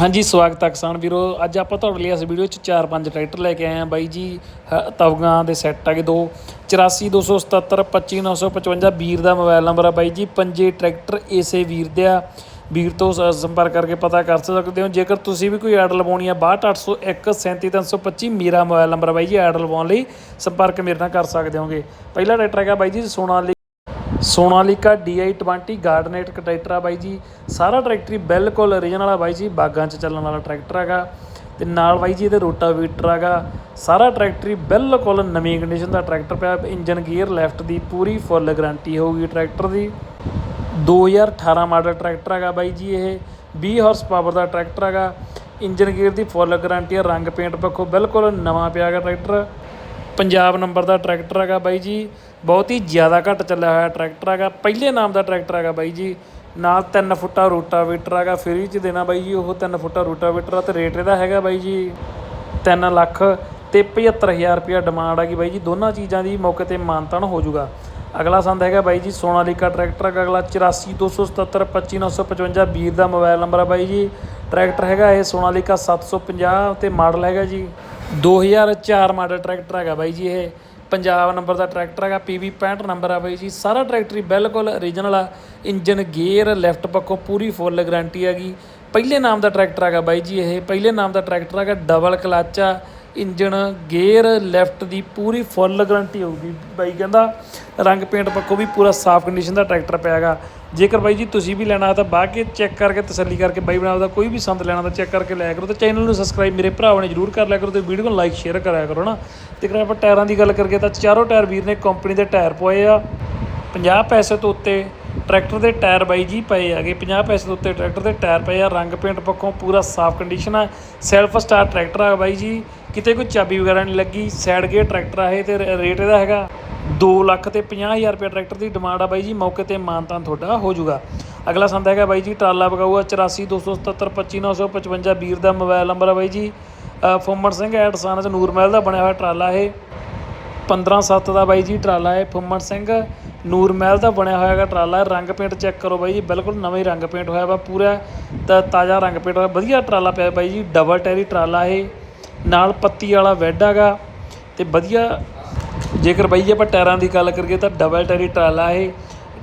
ਹਾਂਜੀ, ਸਵਾਗਤ ਹੈ ਕਿਸਾਨ ਵੀਰੋ। ਅੱਜ ਆਪਾਂ ਤੁਹਾਡੇ ਲਈ ਇਸ ਵੀਡੀਓ 'ਚ ਚਾਰ ਪੰਜ ਟਰੈਕਟਰ ਲੈ ਕੇ ਆਏ ਹਾਂ। ਬਾਈ ਜੀ, ਹ- ਤਵਗਾਂ ਦੇ ਸੈੱਟ ਹੈਗੇ ਦੋ। 8427 25955 ਵੀਰ ਦਾ ਮੋਬਾਈਲ ਨੰਬਰ ਆ ਬਾਈ ਜੀ। ਪੰਜੇ ਟਰੈਕਟਰ ਇਸੇ ਵੀਰ ਦੇ ਆ। ਵੀਰ ਤੋਂ ਸ- ਸੰਪਰਕ ਕਰਕੇ ਪਤਾ ਕਰ ਸਕਦੇ ਹੋ। ਜੇਕਰ ਤੁਸੀਂ ਵੀ ਕੋਈ ਐਡ ਲਵਾਉਣੀ ਆ 62801 37325 ਮੇਰਾ ਮੋਬਾਈਲ ਨੰਬਰ ਆ ਬਾਈ ਜੀ। ਐਡ ਲਵਾਉਣ ਲਈ ਸੰਪਰਕ ਮੇਰੇ ਨਾਲ ਕਰ ਸਕਦੇ ਹੋਗੇ। ਪਹਿਲਾ ਟਰੈਕਟਰ ਹੈਗਾ ਬਾਈ ਜੀ ਸੋਨਾਲੀ ਸੋਨਾਲੀਕਾ DI20 ਗਾਰਡਨੇਟ ਟਰੈਕਟਰ ਆ ਬਾਈ ਜੀ, ਸਾਰਾ ਟਰੈਕਟਰ ਬਿਲਕੁਲ ਓਰੀਜਨਲ ਵਾਲਾ ਬਾਈ ਜੀ, ਬਾਗਾਂ 'ਚ ਚੱਲਣ ਵਾਲਾ ਟਰੈਕਟਰ ਹੈਗਾ। ਤੇ ਨਾਲ ਬਾਈ ਜੀ, ਇਹਦੇ ਰੋਟਾਵੀਟਰ ਹੈਗਾ। ਸਾਰਾ ਟਰੈਕਟਰ ਬਿਲਕੁਲ ਨਵੀਂ ਕੰਡੀਸ਼ਨ ਦਾ ਟਰੈਕਟਰ ਪਿਆ, ਇੰਜਨ ਗੀਅਰ ਲੈਫਟ ਦੀ ਪੂਰੀ ਫੁੱਲ ਗਾਰੰਟੀ ਹੋਊਗੀ ਟਰੈਕਟਰ ਦੀ। 2018 ਮਾਡਲ ਟਰੈਕਟਰ ਹੈਗਾ ਬਾਈ ਜੀ ਇਹ 20 ਹਾਰਸ ਪਾਵਰ ਦਾ ਟਰੈਕਟਰ ਹੈਗਾ। ਇੰਜਨ ਗੀਅਰ ਦੀ ਫੁੱਲ ਗਾਰੰਟੀ ਹੈ ਰੰਗ ਪੇਂਟ ਪੱਖੋਂ ਬਿਲਕੁਲ ਨਵਾਂ ਪਿਆ ਹੈਗਾ ਟਰੈਕਟਰ। ਪੰਜਾਬ ਨੰਬਰ ਦਾ ਟਰੈਕਟਰ ਹੈਗਾ ਬਾਈ ਜੀ। ਬਹੁਤ ਹੀ ਜ਼ਿਆਦਾ ਘੱਟ ਚੱਲਿਆ ਹੋਇਆ ਟਰੈਕਟਰ ਹੈਗਾ। ਪਹਿਲੇ ਨਾਮ ਦਾ ਟਰੈਕਟਰ ਹੈਗਾ ਬਾਈ ਜੀ। ਨਾਲ 3 ਫੁੱਟਾ ਰੋਟਾਵੇਟਰ ਹੈਗਾ, ਫ੍ਰੀ ਚ ਦੇਣਾ ਬਾਈ ਜੀ ਉਹ 3 ਫੁੱਟਾ ਰੋਟਾਵੇਟਰ ਆ ਤੇ ਰੇਟ ਇਹਦਾ ਹੈਗਾ ਬਾਈ ਜੀ 3 ਲੱਖ ਤੇ 75000 ਰੁਪਇਆ ਡਿਮਾਂਡ ਹੈਗੀ ਬਾਈ ਜੀ ਦੋਨਾਂ ਚੀਜ਼ਾਂ ਦੀ ਮੌਕੇ ਤੇ ਮਾਨਤਾਨ ਹੋ ਜਾਊਗਾ। ਅਗਲਾ ਸੰਦ ਹੈਗਾ ਬਾਈ ਜੀ ਸੋਨਾਲੀਕਾ ਟਰੈਕਟਰ ਹੈਗਾ। ਅਗਲਾ 8427725955 ਵੀਰ ਦਾ ਮੋਬਾਈਲ ਨੰਬਰ ਹੈ ਬਾਈ ਜੀ। ਟਰੈਕਟਰ ਹੈਗਾ ਇਹ ਸੋਨਾਲੀਕਾ 750 ਤੇ ਮਾਡਲ ਹੈਗਾ ਜੀ। 2004 ਮਾਡਲ ਟਰੈਕਟਰ ਹੈਗਾ ਬਾਈ ਜੀ ਇਹ। ਪੰਜਾਬ ਨੰਬਰ ਦਾ ਟਰੈਕਟਰ ਹੈਗਾ PB 65 ਨੰਬਰ ਆ ਬਾਈ ਜੀ। ਸਾਰਾ ਟਰੈਕਟਰੀ ਬਿਲਕੁਲ ਓਰੀਜਨਲ ਆ। ਇੰਜਨ ਗੇਅਰ ਲੈਫਟ ਪੱਖੋਂ ਪੂਰੀ ਫੁੱਲ ਗਾਰੰਟੀ ਹੈਗੀ। ਪਹਿਲੇ ਨਾਮ ਦਾ ਟਰੈਕਟਰ ਹੈਗਾ ਬਾਈ ਜੀ ਇਹ। ਪਹਿਲੇ ਨਾਮ ਦਾ ਟਰੈਕਟਰ ਹੈਗਾ ਡਬਲ ਕਲਚ ਆ। ਇੰਜਣ ਗੇਅਰ ਲੈਫਟ ਦੀ ਪੂਰੀ ਫੁੱਲ ਗਾਰੰਟੀ ਹੋਊਗੀ। ਬਾਈ ਕਹਿੰਦਾ ਰੰਗ ਪੇਂਟ ਪੱਖੋਂ ਵੀ ਪੂਰਾ ਸਾਫ਼ ਕੰਡੀਸ਼ਨ ਦਾ ਟਰੈਕਟਰ ਪਿਆ ਹੈਗਾ ਜੇਕਰ ਬਾਈ ਜੀ ਤੁਸੀਂ ਵੀ ਲੈਣਾ ਤਾਂ ਬਾਅਦ ਕੇ ਚੈੱਕ ਕਰਕੇ, ਤਸੱਲੀ ਕਰਕੇ ਬਾਈ ਬਣਾ ਦਾ ਕੋਈ ਵੀ ਸੰਦ ਲੈਣਾ ਤਾਂ ਚੈੱਕ ਕਰਕੇ ਲਿਆ ਕਰੋ ਤੇ ਚੈਨਲ ਨੂੰ ਸਬਸਕ੍ਰਾਈਬ ਮੇਰੇ ਭਰਾਵਾਂ ਨੇ ਜਰੂਰ ਕਰ ਲਿਆ ਕਰੋ ਤੇ ਵੀਡੀਓ ਨੂੰ ਲਾਈਕ ਸ਼ੇਅਰ ਕਰਿਆ ਕਰੋ ਨਾ। ਤੇ ਅਗਰ ਆਪਾਂ ਟਾਇਰਾਂ ਦੀ ਗੱਲ ਕਰੀਏ ਤਾਂ ਚਾਰੋਂ ਟਾਇਰ ਵੀਰ ਨੇ ਕੰਪਨੀ ਦੇ ਟਾਇਰ ਪਵਾਏ ਆ। 50 ਪੈਸੇ ਤੋਂ ਉੱਤੇ ਟਰੈਕਟਰ ਦੇ ਟਾਇਰ ਬਾਈ ਜੀ ਪਏ ਹੈਗੇ 50 ਪੈਸੇ ਦੇ ਉੱਤੇ ਟਰੈਕਟਰ ਦੇ ਟਾਇਰ ਪਏ ਆ ਰੰਗ ਪੇਂਟ ਪੱਖੋਂ ਪੂਰਾ ਸਾਫ਼ ਕੰਡੀਸ਼ਨ ਆ ਸੈਲਫ ਸਟਾਰ ਟਰੈਕਟਰ ਆ ਬਾਈ ਜੀ ਕਿਤੇ ਕੋਈ ਚਾਬੀ ਵਗੈਰਾ ਨਹੀਂ ਲੱਗੀ ਸਾਈਡ ਗੇਅਰ ਟਰੈਕਟਰ ਆ ਇਹ ਤੇ ਰੇਟ ਇਹਦਾ ਹੈਗਾ 2 ਲੱਖ ਤੇ 50000 ਰੁਪਏ ਟਰੈਕਟਰ ਦੀ ਡਿਮਾਂਡ ਆ ਬਾਈ ਜੀ ਮੌਕੇ ਤੇ ਮਾਨਤਾਨ ਤੁਹਾਡਾ ਹੋ ਜਾਊਗਾ। ਅਗਲਾ ਸੰਦ ਹੈਗਾ ਬਾਈ ਜੀ ਟਰਾਲਾ ਬਗਾਊਆ 8427725955 ਵੀਰ ਦਾ ਮੋਬਾਈਲ ਨੰਬਰ ਆ ਬਾਈ ਜੀ। ਅ, ਫੁੰਮਣ ਸਿੰਘ ਐਟ ਸਾਨਸ ਨੂਰਮਹਿਲ ਦਾ ਬਣਿਆ ਹੋਇਆ ਟਰਾਲਾ ਇਹ। 15 7 ਦਾ ਬਾਈ ਜੀ, ਟਰਾਲਾ ਹੈ ਫੁੰਮਣ ਸਿੰਘ। ਨੂਰ ਮਹਿਲ ਦਾ ਬਣਿਆ ਹੋਇਆ ਹੈਗਾ ਟਰਾਲਾ। ਰੰਗ ਪੇਂਟ ਚੈੱਕ ਕਰੋ ਬਾਈ ਜੀ, ਬਿਲਕੁਲ ਨਵਾਂ ਹੀ ਰੰਗ ਪੇਂਟ ਹੋਇਆ ਵਾ ਪੂਰਾ। ਤਾਂ ਤਾਜ਼ਾ ਰੰਗ ਪੇਂਟ ਹੋਇਆ। ਵਧੀਆ ਟਰਾਲਾ ਪਿਆ ਬਾਈ ਜੀ ਡਬਲ ਟੈਰੀ ਟਰਾਲਾ ਇਹ। ਨਾਲ ਪੱਤੀ ਵਾਲਾ ਵੈੱਡ ਹੈਗਾ ਤੇ ਵਧੀਆ। ਜੇਕਰ ਬਾਈ ਜੀ ਆਪਾਂ ਟਾਇਰਾਂ ਦੀ ਗੱਲ ਕਰੀਏ ਤਾਂ ਡਬਲ ਟੈਰੀ ਟਰਾਲਾ ਇਹ।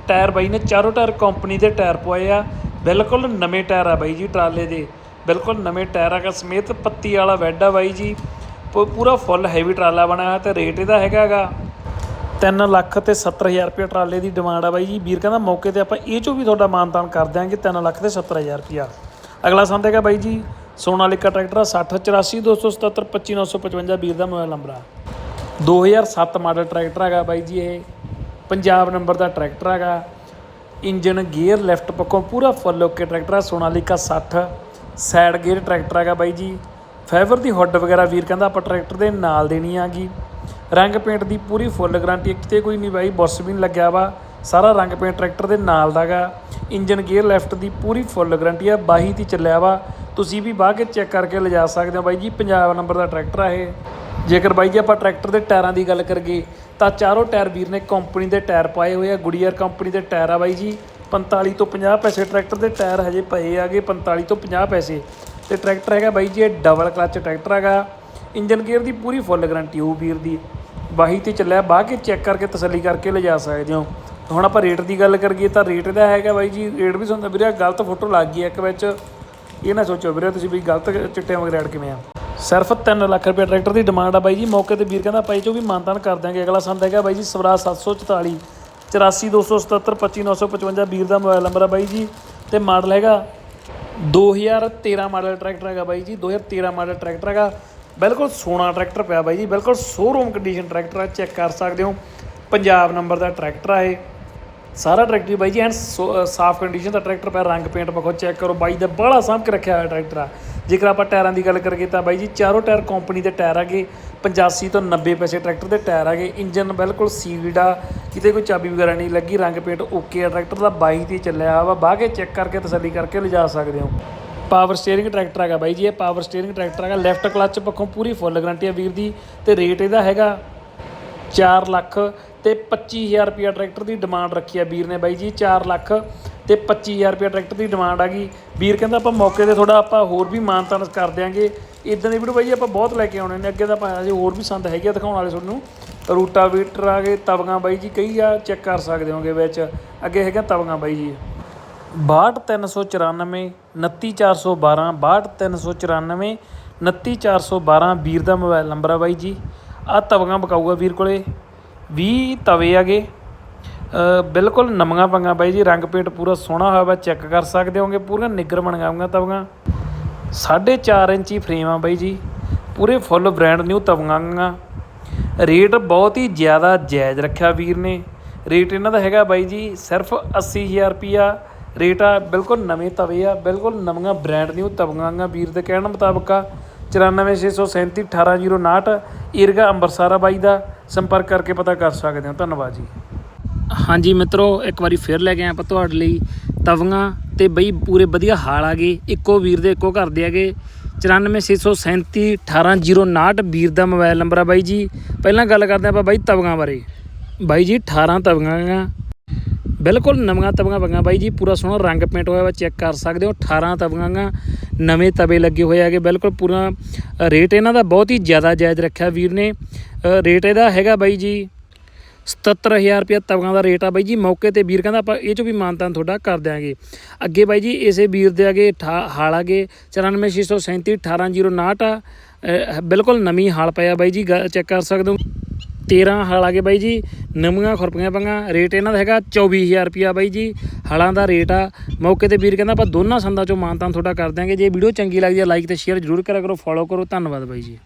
ਟਾਇਰ ਬਾਈ ਨੇ ਚਾਰੋਂ ਟਾਇਰ ਕੰਪਨੀ ਦੇ ਟਾਇਰ ਪਵਾਏ ਆ। ਬਿਲਕੁਲ ਨਵੇਂ ਟਾਇਰ ਆ ਬਾਈ ਜੀ ਟਰਾਲੇ ਦੇ। ਬਿਲਕੁਲ ਨਵੇਂ ਟਾਇਰ ਹੈਗਾ। ਸਮੇਤ ਪੱਤੀ ਵਾਲਾ ਵੈੱਡ ਆ ਬਾਈ ਜੀ। ਪੂਰਾ ਫੁੱਲ ਹੈਵੀ ਟਰਾਲਾ ਬਣਿਆ ਹੋਇਆ ਤੇ ਰੇਟ ਇਹਦਾ ਹੈਗਾਗਾ 3 ਲੱਖ ਤੇ 70000 ਰੁਪਏ ਟਰਾਲੇ ਦੀ ਡਿਮਾਂਡ ਆ ਬਾਈ ਜੀ। ਵੀਰ ਕਹਿੰਦਾ ਮੌਕੇ ਤੇ ਆਪਾਂ ਇਹ ਚੋਂ ਵੀ ਤੁਹਾਡਾ ਮਾਨਤਾਨ ਕਰ ਦਿਆਂਗੇ 3 ਲੱਖ ਤੇ 70000 ਰੁਪਿਆ ਅਗਲਾ ਸੰਦ ਹੈਗਾ ਬਾਈ ਜੀ ਸੋਨਾਲੀਕਾ ਟਰੈਕਟਰ ਆ 60 84 277 25 955 ਵੀਰ ਦਾ ਮੋਬਾਈਲ ਨੰਬਰ ਆ। 2007 ਮਾਡਲ ਟਰੈਕਟਰ ਹੈਗਾ ਬਾਈ ਜੀ ਇਹ, ਪੰਜਾਬ ਨੰਬਰ ਦਾ ਟਰੈਕਟਰ ਹੈਗਾ। ਇੰਜਨ, ਗੇਅਰ, ਲੈਫਟ ਪੱਖੋਂ ਪੂਰਾ ਫੁੱਲ ਓਕੇ ਟਰੈਕਟਰ ਆ ਸੋਨਾਲੀਕਾ 60 ਸਾਈਡ ਗੇਅਰ ਟਰੈਕਟਰ ਹੈਗਾ ਬਾਈ ਜੀ। ਫਾਈਬਰ ਦੀ ਹੁੱਡ ਵਗੈਰਾ ਵੀਰ ਕਹਿੰਦਾ ਆਪਾਂ ਟਰੈਕਟਰ ਦੇ ਨਾਲ ਦੇਣੀ ਆਗੀ। ਰੰਗ ਪੇਂਟ ਦੀ ਪੂਰੀ ਫੁੱਲ ਗਾਰੰਟੀ ਕਿਤੇ ਕੋਈ ਨਹੀਂ ਬਾਈ, ਬੁਰਸ ਵੀ ਨਹੀਂ ਲੱਗਿਆ ਵਾ। ਸਾਰਾ ਰੰਗ ਪੇਂਟ ਟਰੈਕਟਰ ਦੇ ਨਾਲ ਦਾਗਾ ਇੰਜਨ ਗੇਅਰ ਲੈਫਟ ਦੀ ਪੂਰੀ ਫੁੱਲ ਗਾਰੰਟੀ ਆ, ਬਾਹੀ ਦੀ ਚੱਲਿਆ ਵਾ। ਤੁਸੀਂ ਵੀ ਬਾਹ ਕੇ ਚੈੱਕ ਕਰਕੇ ਲਿਜਾ ਸਕਦੇ ਹੋ ਬਾਈ ਜੀ, ਪੰਜਾਬ ਨੰਬਰ ਦਾ ਟਰੈਕਟਰ ਆ ਇਹ। ਜੇਕਰ ਬਾਈ ਜੀ ਆਪਾਂ ਟਰੈਕਟਰ ਦੇ ਟਾਇਰਾਂ ਦੀ ਗੱਲ ਕਰੀਏ, ਤਾਂ ਚਾਰੋਂ ਟਾਇਰ ਵੀਰ ਨੇ ਕੰਪਨੀ ਦੇ ਟਾਇਰ ਪਾਏ ਹੋਏ ਆ। ਗੁਡੀਅਰ ਕੰਪਨੀ ਦੇ ਟਾਇਰ ਆ ਬਾਈ ਜੀ। 45 ਤੋਂ 50 ਪੈਸੇ ਟਰੈਕਟਰ ਦੇ ਟਾਇਰ ਹਜੇ ਪਏ ਆਗੇ 45 ਤੋਂ 50 ਪੈਸੇ। ਤੇ ਟਰੈਕਟਰ ਹੈਗਾ ਬਾਈ ਜੀ, ਇਹ ਡਬਲ ਕਲਚ ਟਰੈਕਟਰ ਹੈਗਾ। ਇੰਜਨ ਗੇਅਰ ਦੀ ਪੂਰੀ ਫੁੱਲ ਗਾਰੰਟੀ ਹੋਊ ਵੀਰ ਦੀ। ਵਾਹੀ ਤੇ ਚੱਲਿਆ ਬਾਹ ਕੇ ਚੈੱਕ ਕਰਕੇ ਤਸੱਲੀ ਕਰਕੇ ਲਿਜਾ ਸਕਦੇ ਹੋ। ਹੁਣ ਆਪਾਂ ਰੇਟ ਦੀ ਗੱਲ ਕਰੀਏ ਤਾਂ ਰੇਟ ਦਾ ਹੈਗਾ ਬਾਈ ਜੀ ਰੇਟ ਵੀ ਸੁਣਦਾ ਵੀਰੇ ਗਲਤ ਫੋਟੋ ਲੱਗ ਗਈ ਹੈ ਇੱਕ ਵਿੱਚ। ਇਹ ਨਾ ਸੋਚੋ ਵੀਰੇ, ਤੁਸੀਂ ਵੀ ਗਲਤ ਚਿੱਟੇ ਵਗੈਰਾ ਐਡ ਕਿਵੇਂ ਆ। ਸਿਰਫ 3 ਲੱਖ ਰੁਪਏ ਟਰੈਕਟਰ ਦੀ ਡਿਮਾਂਡ ਆ ਬਾਈ ਜੀ। ਮੌਕੇ ਤੇ ਵੀਰ ਕਹਿੰਦਾ ਭਾਈ ਚੋ ਵੀ ਮਾਨਤਾਨ ਕਰ ਦਿਆਂਗੇ। ਅਗਲਾ ਸੰਦ ਹੈਗਾ ਬਾਈ ਜੀ ਸਵਰਾਜ 744 842772 25955 ਵੀਰ ਦਾ ਮੋਬਾਈਲ ਨੰਬਰ ਆ ਬਾਈ ਜੀ। ਤੇ ਮਾਡਲ ਹੈਗਾ 2013 ਮਾਡਲ ਟਰੈਕਟਰ ਹੈਗਾ ਬਾਈ ਜੀ 2013 ਮਾਡਲ ਟਰੈਕਟਰ ਹੈਗਾ। ਬਿਲਕੁਲ ਸੋਹਣਾ ਟਰੈਕਟਰ ਪਿਆ ਬਾਈ ਜੀ, ਬਿਲਕੁਲ ਸ਼ੋਰੂਮ ਕੰਡੀਸ਼ਨ ਟਰੈਕਟਰ ਆ ਚੈੱਕ ਕਰ ਸਕਦੇ ਹੋ। ਪੰਜਾਬ ਨੰਬਰ ਦਾ ਟਰੈਕਟਰ ਆ ਇਹ। ਸਾਰਾ ਟਰੈਕਟਰ ਬਾਈ ਜੀ, ਐਨ ਸਾਫ਼ ਕੰਡੀਸ਼ਨ ਦਾ ਟਰੈਕਟਰ ਪਿਆ, ਰੰਗ ਪੇਂਟ ਪੱਖੋਂ ਚੈੱਕ ਕਰੋ। ਬਾਈ ਦਾ ਬੜਾ ਸਾਂਭ ਕੇ ਰੱਖਿਆ ਹੋਇਆ ਟਰੈਕਟਰ ਆ। ਜੇਕਰ ਆਪਾਂ ਟਾਇਰਾਂ ਦੀ ਗੱਲ ਕਰੀਏ ਤਾਂ ਬਾਈ ਜੀ, ਚਾਰੋਂ ਟਾਇਰ ਕੰਪਨੀ ਦੇ ਟਾਇਰ ਹੈਗੇ 85 ਤੋਂ 90 ਪੈਸੇ ਟਰੈਕਟਰ ਦੇ ਟਾਇਰ ਹੈਗੇ ਇੰਜਨ ਬਿਲਕੁਲ ਸੀਵੀਡ ਆ, ਕਿਤੇ ਕੋਈ ਚਾਬੀ ਵਗੈਰਾ ਨਹੀਂ ਲੱਗੀ, ਰੰਗ ਪੇਂਟ ਓਕੇ ਆ। ਟਰੈਕਟਰ ਦਾ 22 ਤੇ ਚੱਲਿਆ ਵਾ ਬਾਹ ਕੇ ਚੈੱਕ ਕਰਕੇ ਤਸੱਲੀ ਕਰਕੇ ਲਿਜਾ ਸਕਦੇ ਹੋ। ਪਾਵਰ ਸਟੀਅਰਿੰਗ ਟਰੈਕਟਰ ਹੈਗਾ ਬਾਈ ਜੀ, ਇਹ ਪਾਵਰ ਸਟੀਅਰਿੰਗ ਟਰੈਕਟਰ ਹੈਗਾ ਲੈਫਟ ਕਲੱਚ ਪੱਖੋਂ ਪੂਰੀ ਫੁੱਲ ਗਾਰੰਟੀ ਆ ਵੀਰ ਦੀ, ਤੇ ਰੇਟ ਇਹਦਾ ਹੈਗਾ 4 ਲੱਖ ਤੇ 25000 ਰੁਪਿਆ ਟਰੈਕਟਰ ਦੀ ਡਿਮਾਂਡ ਰੱਖੀ ਆ ਵੀਰ ਨੇ ਬਾਈ ਜੀ 4 ਲੱਖ ਤੇ 25000 ਰੁਪਏ ਟਰੈਕਟਰ ਦੀ ਡਿਮਾਂਡ ਆ ਗਈ। ਵੀਰ ਕਹਿੰਦਾ ਆਪਾਂ ਮੌਕੇ ਤੇ ਥੋੜਾ ਆਪਾਂ ਹੋਰ ਵੀ ਮਾਨਤਾਨ ਕਰ ਦਿਆਂਗੇ। ਇਦਾਂ ਦੀ ਵੀਡੀਓ ਬਾਈ ਜੀ ਆਪਾਂ ਬਹੁਤ ਲੈ ਕੇ ਆਉਣੇ ਨੇ, ਅੱਗੇ ਤਾਂ ਆਪਾਂ ਹਜੇ ਹੋਰ ਵੀ ਸੰਦ ਹੈਗੇ ਆ ਦਿਖਾਉਣ ਵਾਲੇ ਤੁਹਾਨੂੰ। ਰੂਟਾ ਰੂਟਾਵੀਟਰ ਆ ਗਏ ਤਵੀਆਂ ਬਾਈ ਜੀ, ਕਈ ਆ ਚੈੱਕ ਕਰ ਸਕਦੇ ਹੋਗੇ ਵਿੱਚ। ਅੱਗੇ ਹੈਗਾ ਤਵੀਆਂ ਬਾਈ ਜੀ। 62394 29412 62394 29412 ਵੀਰ ਦਾ ਮੋਬਾਈਲ ਨੰਬਰ ਆ ਬਾਈ ਜੀ। ਆ ਤਵੀਆਂ ਬਕਾਊਗਾ ਵੀਰ ਕੋਲੇ। 20 ਤਵੇ ਆਗੇ ਅ, ਬਿਲਕੁਲ ਨਵੀਆਂ ਪੰਗਾ ਬਾਈ ਜੀ ਰੰਗ ਪੇਂਟ ਪੂਰਾ ਸੋਹਣਾ ਹੋਇਆ ਵਾ ਚੈੱਕ ਕਰ ਸਕਦੇ ਹੋਗੇ ਪੂਰੀਆਂ ਨਿੱਗਰ ਬਣਾਉਂਗਾ ਤਵੀਆਂ। 4.5 ਇੰਚੀ ਫਰੇਮ ਆ ਬਾਈ ਜੀ ਪੂਰੇ ਫੁੱਲ ਬ੍ਰਾਂਡ ਨਿਊ ਤਵੀਆਂ ਰੇਟ ਬਹੁਤ ਹੀ ਜ਼ਿਆਦਾ ਜਾਇਜ਼ ਰੱਖਿਆ ਵੀਰ ਨੇ। ਰੇਟ ਇਹਨਾਂ ਦਾ ਹੈਗਾ ਬਾਈ ਜੀ ਸਿਰਫ 80000 ਰੁਪਿਆ ਰੇਟ ਆ ਬਿਲਕੁਲ ਨਵੇਂ ਤਵੇ ਆ ਬਿਲਕੁਲ ਨਵੀਆਂ ਬ੍ਰਾਂਡ ਨਿਊ ਤਵੀਆਂ ਵੀਰ ਦੇ ਕਹਿਣ ਮੁਤਾਬਕ ਆ। 94637 18059 ਈਰਗਾ ਅੰਬਰਸਰ ਆ ਬਾਈ ਦਾ। ਸੰਪਰਕ ਕਰਕੇ ਪਤਾ ਕਰ ਸਕਦੇ ਹੋ। ਧੰਨਵਾਦ ਜੀ। ਹਾਂਜੀ ਮਿੱਤਰੋ, ਇੱਕ ਵਾਰੀ ਫਿਰ ਲੈ ਕੇ ਆਏ ਆਪਾਂ ਤੁਹਾਡੇ ਲਈ ਤਵੀਆਂ ਤੇ ਬਈ ਪੂਰੇ ਵਧੀਆ ਹਾਲ ਆ ਗਏ। ਇੱਕੋ ਵੀਰ ਦੇ ਇੱਕੋ ਘਰ ਦੇ ਹੈਗੇ। 94637 18059 ਵੀਰ ਦਾ ਮੋਬਾਈਲ ਨੰਬਰ ਆ ਬਾਈ ਜੀ। ਪਹਿਲਾਂ ਗੱਲ ਕਰਦੇ ਆਪਾਂ ਬਾਈ ਤਵੀਆਂ ਬਾਰੇ। ਬਾਈ ਜੀ 18 ਤਵੀਆਂ ਗਾ ਬਿਲਕੁਲ ਨਵੀਆਂ ਤਵੀਆਂ ਵਗਾਂ ਬਾਈ ਜੀ। ਪੂਰਾ ਸੋਹਣਾ ਰੰਗ ਪੇਂਟ ਹੋਇਆ ਵਾ ਚੈੱਕ ਕਰ ਸਕਦੇ ਹੋ। 18 ਤਵੀਆਂ ਗਾ ਨਵੇਂ ਤਵੇ ਲੱਗੇ ਹੋਏ ਹੈਗੇ, ਬਿਲਕੁਲ ਪੂਰਾ ਰੇਟ ਇਹਨਾਂ ਦਾ ਬਹੁਤ ਹੀ ਜ਼ਿਆਦਾ ਜਾਇਜ਼ ਰੱਖਿਆ ਵੀਰ ਨੇ। ਰੇਟ ਇਹਦਾ ਹੈਗਾ ਬਾਈ ਜੀ 77000 ਰੁਪਏ ਤਵੀਆਂ ਦਾ ਰੇਟ ਆ ਬਾਈ ਜੀ, ਮੌਕੇ ਤੇ ਵੀਰ ਕਹਿੰਦਾ ਆਪਾਂ ਇਹ ਚੋਂ ਵੀ ਮਾਨਤਾਨ ਤੁਹਾਡਾ ਕਰ ਦਿਆਂਗੇ। ਅੱਗੇ ਬਾਈ ਜੀ ਇਸੇ ਵੀਰ ਦੇ ਅੱਗੇ ਠਾ- ਹਾਲ ਆਗੇ 94637 18059 ਆ। ਬਿਲਕੁਲ ਨਵੀਂ ਹਾਲ ਪਿਆ ਬਾਈ ਜੀ ਚੈੱਕ ਕਰ ਸਕਦੇ ਹੋ। 13 ਹਾਲ ਆ ਗਏ ਬਾਈ ਜੀ, ਨਵੀਆਂ ਖੁਰਪੀਆਂ ਪੰਗਾ, ਰੇਟ ਇਹਨਾਂ ਦਾ ਹੈਗਾ 24000 ਰੁਪਿਆ ਬਾਈ ਜੀ। ਹਲਾਂ ਦਾ ਰੇਟ ਆ। ਮੌਕੇ ਤੇ ਵੀਰ ਕਹਿੰਦਾ, ਆਪਾਂ ਦੋਨਾਂ ਸੰਦਾਂ ਚੋਂ ਮਾਨਤਾਨ ਤੁਹਾਡਾ ਕਰ ਦਿਆਂਗੇ। ਜੇ ਵੀਡੀਓ ਚੰਗੀ ਲੱਗਦੀ ਹੈ ਲਾਈਕ ਤੇ ਸ਼ੇਅਰ ਜ਼ਰੂਰ ਕਰਿਆ ਕਰੋ ਫੋਲੋ ਕਰੋ। ਧੰਨਵਾਦ ਬਾਈ ਜੀ।